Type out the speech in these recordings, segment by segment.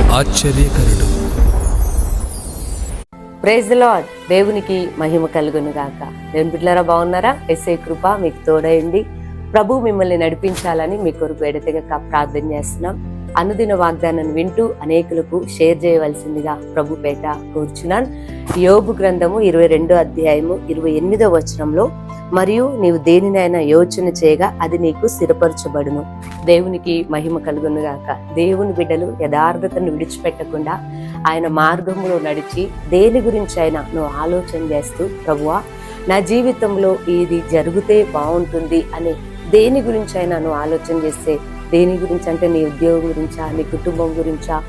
ఆశ్చర్యకరుడు. Praise lord దేవునికి మహిమ కలుగును గాక నేను బిడ్డలారా బాగున్నారా? ఎస్ఐ కృప మీకు తోడయండి. ప్రభు మిమ్మల్ని నడిపించాలని మీ కొరకు ఎడతెగక ప్రార్థన చేస్తున్నాం. అనుదిన వాగ్దానాన్ని వింటూ అనేకులకు షేర్ చేయవలసిందిగా ప్రభు పేట కూర్చున్నాను. యోబు గ్రంథము ఇరవై రెండో అధ్యాయము ఇరవై ఎనిమిదో వచనంలో మరియు నీవు దేనినైనా యోచన చేయగా అది నీకు స్థిరపరచబడును. దేవునికి మహిమ కలుగునుగాక దేవుని బిడ్డలు యథార్థతను విడిచిపెట్టకుండా ఆయన మార్గంలో నడిచి దేని గురించి అయినా నువ్వు ఆలోచన చేస్తూ ప్రభువా నా జీవితంలో ఇది జరిగితే బాగుంటుంది అని దేని గురించి అయినా నువ్వు ఆలోచన చేస్తే దేని గురించి అంటే నీ ఉద్యోగం గురించా నీ కుటుంబం గురించా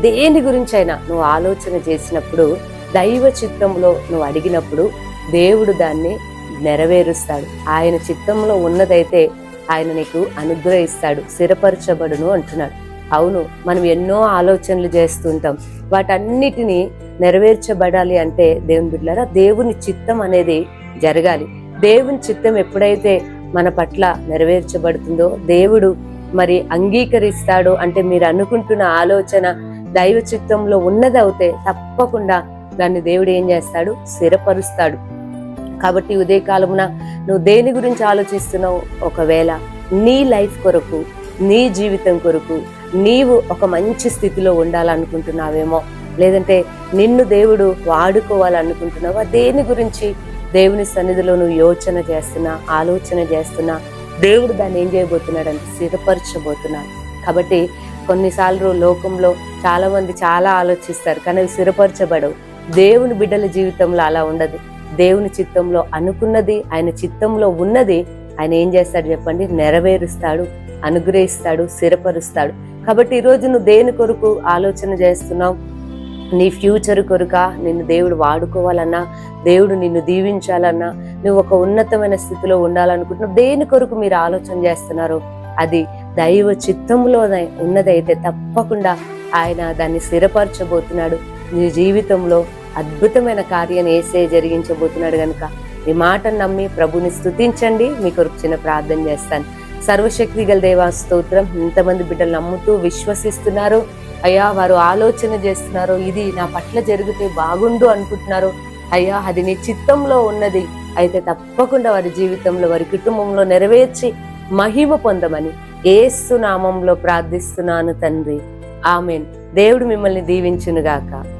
దేని గురించి అయినా నువ్వు ఆలోచన చేసినప్పుడు దైవ చిత్తంలో నువ్వు అడిగినప్పుడు దేవుడు దాన్ని నెరవేరుస్తాడు. ఆయన చిత్తంలో ఉన్నదైతే ఆయన నీకు అనుగ్రహిస్తాడు స్థిరపరచబడును అంటున్నాడు. అవును మనం ఎన్నో ఆలోచనలు చేస్తుంటాం. వాటన్నిటిని నెరవేర్చబడాలి అంటే దేవుని బిడ్డారా దేవుని చిత్తం అనేది జరగాలి. దేవుని చిత్తం ఎప్పుడైతే మన పట్ల నెరవేర్చబడుతుందో దేవుడు మరి అంగీకరిస్తాడు అంటే మీరు అనుకుంటున్న ఆలోచన దైవ చిత్తంలో ఉన్నదవుతే తప్పకుండా దాన్ని దేవుడు ఏం చేస్తాడు? స్థిరపరుస్తాడు. కాబట్టి ఉదయ కాలమున నువ్వు దేని గురించి ఆలోచిస్తున్నావు? ఒకవేళ నీ లైఫ్ కొరకు నీ జీవితం కొరకు నీవు ఒక మంచి స్థితిలో ఉండాలనుకుంటున్నావేమో లేదంటే నిన్ను దేవుడు వాడుకోవాలనుకుంటున్నావా? దేని గురించి దేవుని సన్నిధిలో నువ్వు యోచన చేస్తున్నా ఆలోచన చేస్తున్నా? దేవుడు దాన్ని ఏం చేయబోతున్నాడు అంటే స్థిరపరచబోతున్నాడు. కాబట్టి కొన్నిసార్లు లోకంలో చాలా మంది చాలా ఆలోచిస్తారు కానీ అవి స్థిరపరచబడవు. దేవుని బిడ్డల జీవితంలో అలా ఉండదు. దేవుని చిత్తంలో అనుకున్నది ఆయన చిత్తంలో ఉన్నది ఆయన ఏం చేస్తాడు చెప్పండి? నెరవేరుస్తాడు అనుగ్రహిస్తాడు స్థిరపరుస్తాడు. కాబట్టి ఈరోజు నువ్వు దేని కొరకు ఆలోచన చేస్తున్నావు? నీ ఫ్యూచర్ కొరక? నిన్ను దేవుడు వాడుకోవాలన్నా దేవుడు నిన్ను దీవించాలన్నా నువ్వు ఒక ఉన్నతమైన స్థితిలో ఉండాలనుకుంటున్నావు. దేని కొరకు మీరు ఆలోచన చేస్తున్నారు? అది దైవ చిత్తంలో ఉన్నదైతే తప్పకుండా ఆయన దాన్ని స్థిరపరచబోతున్నాడు. నీ జీవితంలో అద్భుతమైన కార్యాన్ని వేసే జరిగించబోతున్నాడు కనుక ఈ మాటను నమ్మి ప్రభుని స్తుతించండి. మీ కొరకు చిన్న ప్రార్థన చేస్తాను. సర్వశక్తి గల దేవా స్తోత్రం ఇంతమంది బిడ్డలు నమ్ముతూ విశ్వసిస్తున్నారు. అయ్యా వారు ఆలోచన చేస్తున్నారు. ఇది నా పట్ల జరిగితే బాగుండు అనుకుంటున్నారు. అయ్యా అది నీ చిత్తంలో ఉన్నది. అయితే తప్పకుండా వారి జీవితంలో వారి కుటుంబంలో నెరవేర్చి మహిమ పొందమని ఏసునామంలో ప్రార్థిస్తున్నాను తండ్రి. ఆమెన్. దేవుడు మిమ్మల్ని దీవించునుగాక.